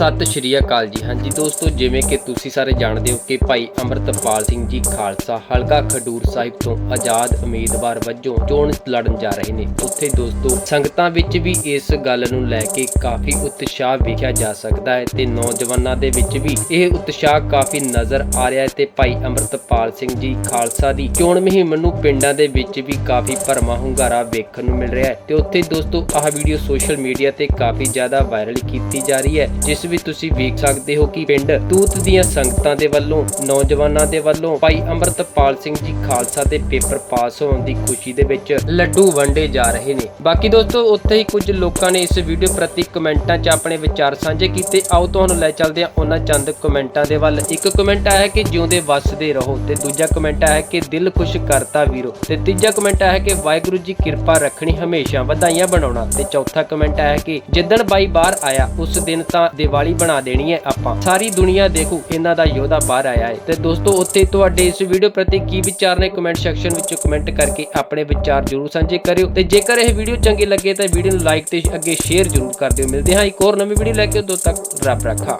ਸਤਿ ਸ਼੍ਰੀ ਅਕਾਲ ਜੀ। ਹਾਂਜੀ ਦੋਸਤੋ, ਜਿਵੇਂ ਕਿ ਤੁਸੀਂ ਸਾਰੇ ਜਾਣਦੇ ਹੋ ਕਿ ਭਾਈ ਅਮਰਤਪਾਲ ਸਿੰਘ ਜੀ ਖਾਲਸਾ ਹਲਕਾ ਖਡੂਰ ਸਾਹਿਬ ਤੋਂ ਆਜ਼ਾਦ ਉਮੀਦਵਾਰ ਵਜੋਂ ਚੋਣ ਲੜਨ ਜਾ ਰਹੇ ਨੇ। ਉੱਥੇ ਦੋਸਤੋ, ਸੰਗਤਾਂ ਵਿੱਚ ਵੀ ਇਸ ਗੱਲ ਨੂੰ ਲੈ ਕੇ ਕਾਫੀ ਉਤਸ਼ਾਹ ਵੇਖਿਆ ਜਾ ਸਕਦਾ ਹੈ ਤੇ ਨੌਜਵਾਨਾਂ ਦੇ ਵਿੱਚ ਵੀ ਇਹ ਉਤਸ਼ਾਹ ਕਾਫੀ ਨਜ਼ਰ ਆ ਰਿਹਾ ਹੈ ਤੇ ਭਾਈ ਅਮਰਤਪਾਲ ਸਿੰਘ ਜੀ ਖਾਲਸਾ ਦੀ ਚੋਣ ਮੁਹਿੰਮ ਨੂੰ ਪਿੰਡਾਂ ਦੇ ਵਿੱਚ ਵੀ ਕਾਫੀ ਭਰਮਾ ਹੁੰਗਾਰਾ ਵੇਖਣ ਨੂੰ ਮਿਲ ਰਿਹਾ ਹੈ। ਤੇ ਉੱਥੇ ਦੋਸਤੋ, ਆਹ ਵੀਡੀਓ ਸੋਸ਼ਲ ਮੀਡੀਆ ਤੇ ਕਾਫੀ ਜ਼ਿਆਦਾ ਵਾਇਰਲ ਕੀਤੀ ਜਾ ਰਹੀ ਹੈ, ਜਿਸ ਵਿੱਚ ਤੁਸੀਂ ਵੇਖ ਸਕਦੇ ਹੋ ਕਿ ਪਿੰਡ ਤੂਤ ਦੀਆਂ ਸੰਗਤਾਂ ਦੇ ਵੱਲੋਂ, ਨੌਜਵਾਨਾਂ ਦੇ ਵੱਲੋਂ ਭਾਈ ਅਮਰਤਪਾਲ ਸਿੰਘ ਜੀ ਖਾਲਸਾ ਦੇ ਪੇਪਰ ਪਾਸ ਹੋਣ ਦੀ ਖੁਸ਼ੀ ਦੇ ਵਿੱਚ ਲੱਡੂ ਵੰਡੇ ਜਾ ਰਹੇ ਨੇ। ਬਾਕੀ ਦੋਸਤੋ, ਉੱਥੇ ਹੀ ਕੁਝ ਲੋਕਾਂ ਨੇ ਇਸ ਵੀਡੀਓ ਪ੍ਰਤੀ ਕਮੈਂਟਾਂ 'ਚ ਆਪਣੇ ਵਿਚਾਰ ਸਾਂਝੇ ਕੀਤੇ। ਆਓ ਤੁਹਾਨੂੰ ਲੈ ਚੱਲਦੇ ਹਾਂ ਉਹਨਾਂ ਚੰਦ ਕਮੈਂਟਾਂ ਦੇ ਵੱਲ। ਇੱਕ ਕਮੈਂਟ ਆਇਆ ਹੈ ਕਿ ਜਿਉਂਦੇ ਵੱਸਦੇ ਰਹੋ ਤੇ ਦੂਜਾ ਕਮੈਂਟ ਆਇਆ ਹੈ ਕਿ ਦਿਲ ਖੁਸ਼ ਕਰਤਾ ਵੀਰੋ ਤੇ ਤੀਜਾ ਕਮੈਂਟ ਆਇਆ ਕਿ ਵਾਹਿਗੁਰੂ ਜੀ ਕਿਰਪਾ ਰੱਖਣੀ ਹਮੇਸ਼ਾ ਵਧਾਈਆਂ ਬਣਾਉਣਾ ਤੇ ਚੌਥਾ ਕਮੈਂਟ ਆਇਆ ਕਿ ਜਿੱਦਣ ਬਾਈ ਬਾਹਰ ਆਇਆ, ਉਸ ਦਿਨ ਤਾਂ ਦੀਵਾਲੀ ਬਣਾ ਦੇਣੀ ਹੈ ਆਪਾਂ। ਸਾਰੀ ਦੁਨੀਆ ਦੇਖੂ, ਇਹਨਾਂ ਦਾ ਯੋਧਾ ਬਾਹਰ ਆਇਆ ਹੈ। ਤੇ ਦੋਸਤੋ, ਉੱਥੇ ਤੁਹਾਡੇ ਇਸ ਵੀਡੀਓ ਪ੍ਰਤੀ ਕੀ ਵਿਚਾਰ ਨੇ ਕਮੈਂਟ ਸੈਕਸ਼ਨ ਵਿੱਚ ਕਮੈਂਟ ਕਰਕੇ ਆਪਣੇ ਵਿਚਾਰ ਜਰੂਰ ਸਾਂਝੇ ਕਰਿਓ। ਤੇ ਜੇਕਰ ਇਹ ਵੀਡੀਓ ਚੰਗੀ ਲੱਗੇ ਤਾਂ ਵੀਡੀਓ ਨੂੰ ਲਾਈਕ ਤੇ ਅੱਗੇ ਸ਼ੇਅਰ ਜਰੂਰ ਕਰ ਦਿਓ। ਮਿਲਦੇ ਹਾਂ ਇੱਕ ਹੋਰ ਨਵੀਂ ਵੀਡੀਓ ਲੈ ਕੇ, ਉਦੋਂ ਤੱਕ ਰੱਬ ਰੱਖਾ।